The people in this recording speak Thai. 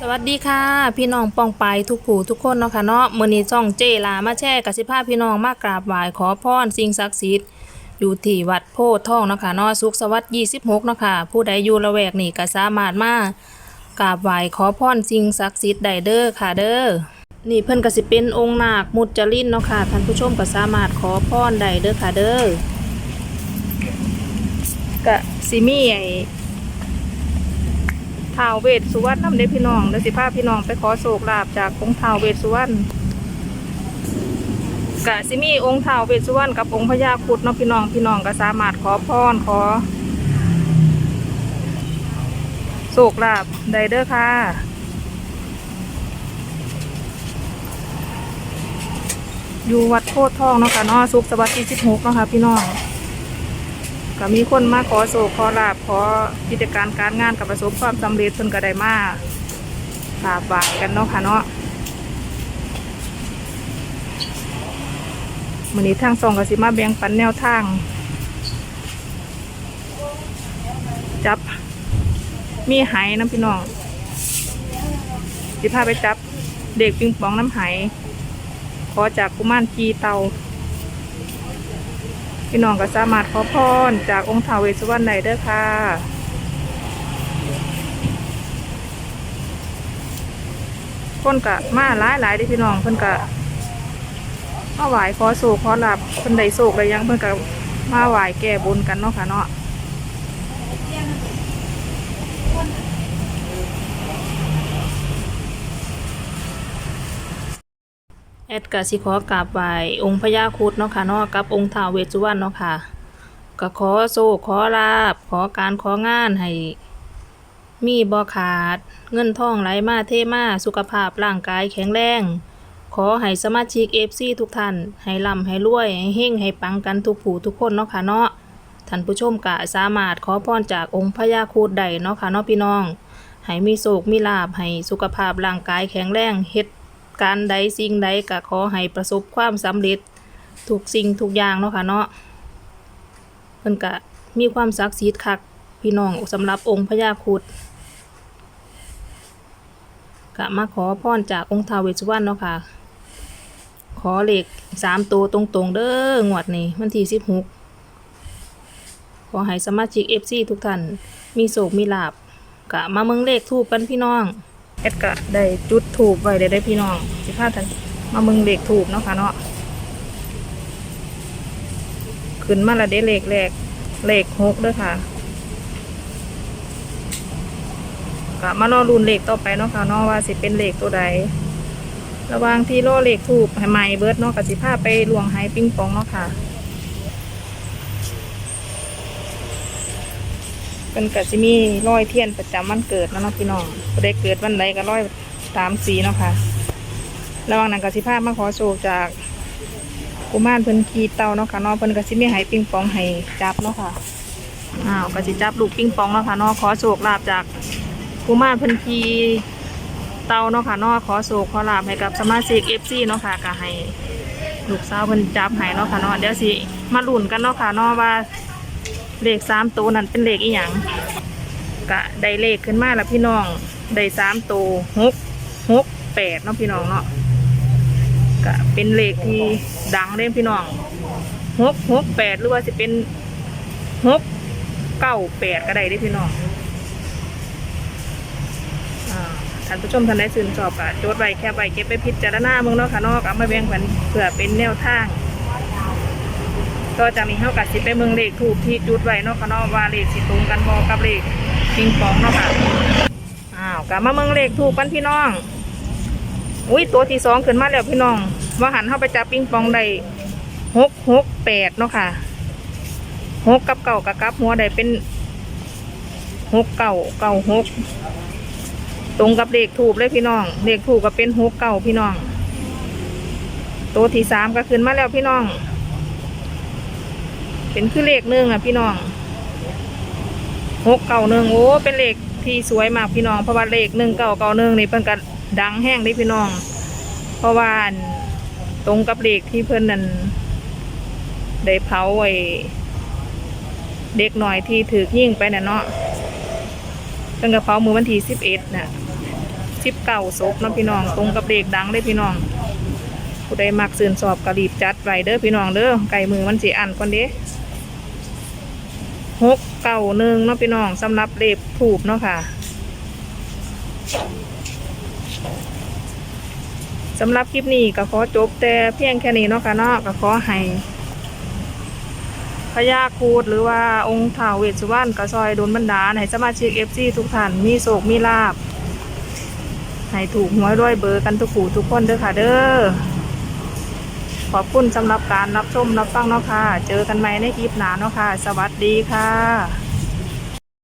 สวัสดีค่ะ พี่น้องปองไปทุกผู้ทุกคนเนาะค่ะเนาะมื้อนี้จ้องเจลามาแช่กับสิพาพี่น้องมากราบไหว้ขอพรสิ่งศักดิ์สิทธิ์อยู่ที่วัดโพธิ์ทองเนาะค่ะเนาะสุขสวัสดิ์26เนาะค่ะผู้ใดอยู่ละแวกนี่ก็สามารถมากราบไหว้ขอพรสิ่งศักดิ์สิทธิ์ได้เด้อค่ะเด้อนี่เพิ่นก็สิเป็นองค์นาคมุจลินเนาะค่ะท่านผู้ชมก็สามารถขอพรได้เด้อค่ะเด้อก็สิมีไอ ท้าวเวสสุวรรณนำเด้อพี่น้องเดี๋ยวสิพาพี่น้องไปขอโศกลาบจากองค์ท้าวเวสสุวรรณกะสิมีองค์ท้าวเวสสุวรรณกับองค์พญาครุดเนาะพี่น้องพี่น้องก็สามารถขอพรขอโศกลาบได้เด้อค่ะอยู่วัดโพธิ์ทองเนาะค่ะเนาะสุขสวัสดิ์ที่16เนาะค่ะพี่น้อง ก็มีคนมาขอโศกขอลาบขอกิจการการงานกับประสบความสำเร็จเพิ่นก็ได้มากราบไหว้กันเนาะค่ะเนาะมื้อนี้ทางสองก็สิมาแบ่งปันแนวทาง จับ มีไหน้ำพี่น้องสิพาไปจับเด็กปิงปองน้ำไหขอจากกุมารกีเตา พี่น้องก็สามารถขอพรจากองค์ท้าวเวสสุวรรณได้เด้อค่ะคนกะมาหลายหลายๆเด้อพี่น้องเพิ่นกะมาไหวขอโศกขอหลับเพิ่นได้โศกได้หยังเพิ่นกะมาไหวแก่บุญกันเนาะค่ะเนาะ แอดกะสิขอกราบไหว้องค์พญาครุดเนาะค่ะเนาะกับองค์ท้าวเวสสุวรรณเนาะค่ะก็ขอโศกขอลาบ ขอการของานให้ มีบ่ขาด เงินทองไหลมาเทมาสุขภาพร่างกายแข็งแรง ขอให้สมาชิก FC ทุกท่าน ให้ร่ำให้รวย ให้เฮงให้ปังกันทุกผู้ทุกคนเนาะค่ะเนาะท่านผู้ชมกะสามารถขอพรจากองค์พญาครุดได้เนาะค่ะเนาะพี่น้องให้มีโศกมีลาบให้สุขภาพร่างกายแข็งแรงเฮ็ด การใดสิ่งใดก็ขอให้ประสบความสำเร็จทุกสิ่งทุกอย่างเนาะค่ะเนาะเพิ่นก็มีความศักดิ์สิทธิ์คักพี่น้องสำหรับองค์พญาครุดก็มาขอพรจากองค์ท้าวเวสสุวรรณเนาะค่ะ ขอเลขสามตัวตรงๆเด้องวดนี้วันที่สิบหกขอให้สมาชิกเอฟซีทุกท่านมีโศกมีลาบกะมาเมืองเลขทูบกันพี่น้อง อดกะได้จุดถูกไว้ได้ได้พี่น้องสิพาท่านมามืองเลขถูกเนาะค่ะเนาะขึ้นมาละได้เลขแรกเลขหกด้อค่ะก็มารอรุนเลขต่อไปเนาะค่ะเนาะว่าสิเป็นเลขตัวใดระว่างที่รอเลขถูกให้ใหม่เบิร์ดเนาะกับสิพาไปลวงไฮปิ้งปองเนาะค่ะ เป็นกัสิมีร้อยเทียนประจำวันเกิดนะเนาะพี่น้องผู้ใดเกิดวันใดก็ร้อยตามสีเนาะค่ะระหว่างนั้นกับสิพามาขอโชคจากกุมารเพิ่นขีเตาเนาะค่ะเนาะเพิ่นก็สิมีไฮปิงปองให้จับเนาะค่ะอ้าวก็สิจับลูกปิงปองเนาะค่ะเนาะขอโชคลาภจากกุมารเพันธีเตาเนาะค่ะเนาะขอโศกขอลาบให้กับสมาชิกเอฟซีเนาะค่ะก็ให้ลูกสาวเพิ่นจับให้เนาะค่ะเนาะเดี๋ยวสิมาลุ้นกันเนาะค่ะเนาะว่า เลขสามตัวนั้นเป็นเลขอีหยังก็ได้เลขขึ้นมาแล้วพี่น้องได้สามตัวหกหกแปดเนาะพี่น้องเนาะก็เป็นเลขที่ดังเลยพี่น้องหกหกแปดหรือว่าจะเป็นหกเก้าแปดก็ได้เด้พี่น้องท่านผู้ชมท่านใดชื่นชอบก็จดไว้แคปไว้เก็บไปพิจารณาเมืองเนาะค่ะนอกเอามาแบ่งปันเพื่อเป็นแนวทาง ก็จะมีเท่ากับสิไปเมืองเลขถูกที่จุดไว้เนาะค่ะเนาะว่าเลขสิตรงกันบอกับเลขปิงปองเนาะค่ะอ้าวกลับมาเมืองเลขถูกกันพี่น้อง อุ้ยตัวที่สองขึ้นมาแล้วพี่น้องว่าหันเข้าไปจับปิงปองได้หกหกแปดเนาะค่ะหกกับเก่ากับกับหัวได้เป็นหกเก่าเก่าหกตรงกับเลขถูกเลยพี่น้องเลขถูกก็เป็นหกเก่าพี่น้องตัวที่สามก็ขึ้นมาแล้วพี่น้อง เป็นคือเลขหนึ่งอะพี่น้องหกเก่าหนึ่งโอ้เป็นเลขที่สวยมากพี่น้อง เพราะว่าเลขหนึ่งเก่าเก่าหนึ่งนี่เพิ่นก็ดังแห้งได้พี่น้อง เพราะว่าตรงกับเลขที่เพิ่นนั่นได้เผาไอ้เด็กหน่อยที่ถือยิ่งไปน่ะเนาะตั้งแต่เผามือวันที่สิบเอ็ดน่ะสิบเก้าศพเนาะพี่น้อง ตรงกับเด็กดังเลยพี่น้องผู้ใดมักสื่นสอบกระรีบจัดไว้เด้อพี่น้องเด้อไก่มือมันสีอันก่อนเด้ หกเก้าหนึ่งเนาะพี่น้องสำหรับเลขถูกเนาะค่ะสำหรับคลิปนี้ก็ขอจบแต่เพียงแค่นี้เนาะค่ะเนาะก็ขอให้พญาครูดหรือว่าองค์ท้าวเวสสุวรรณก็ซอยโดนบันดาให้สมาชิกเอฟซีทุกท่านมีโศกมีลาบให้ถูกหวยด้วยเบอร์กันทุกผู้ทุกคนเด้อค่ะเด้อ ขอบคุณสำหรับการรับชมรับฟังเนาะค่ะ เจอกันใหม่ในคลิปหน้าเนาะค่ะ สวัสดีค่ะ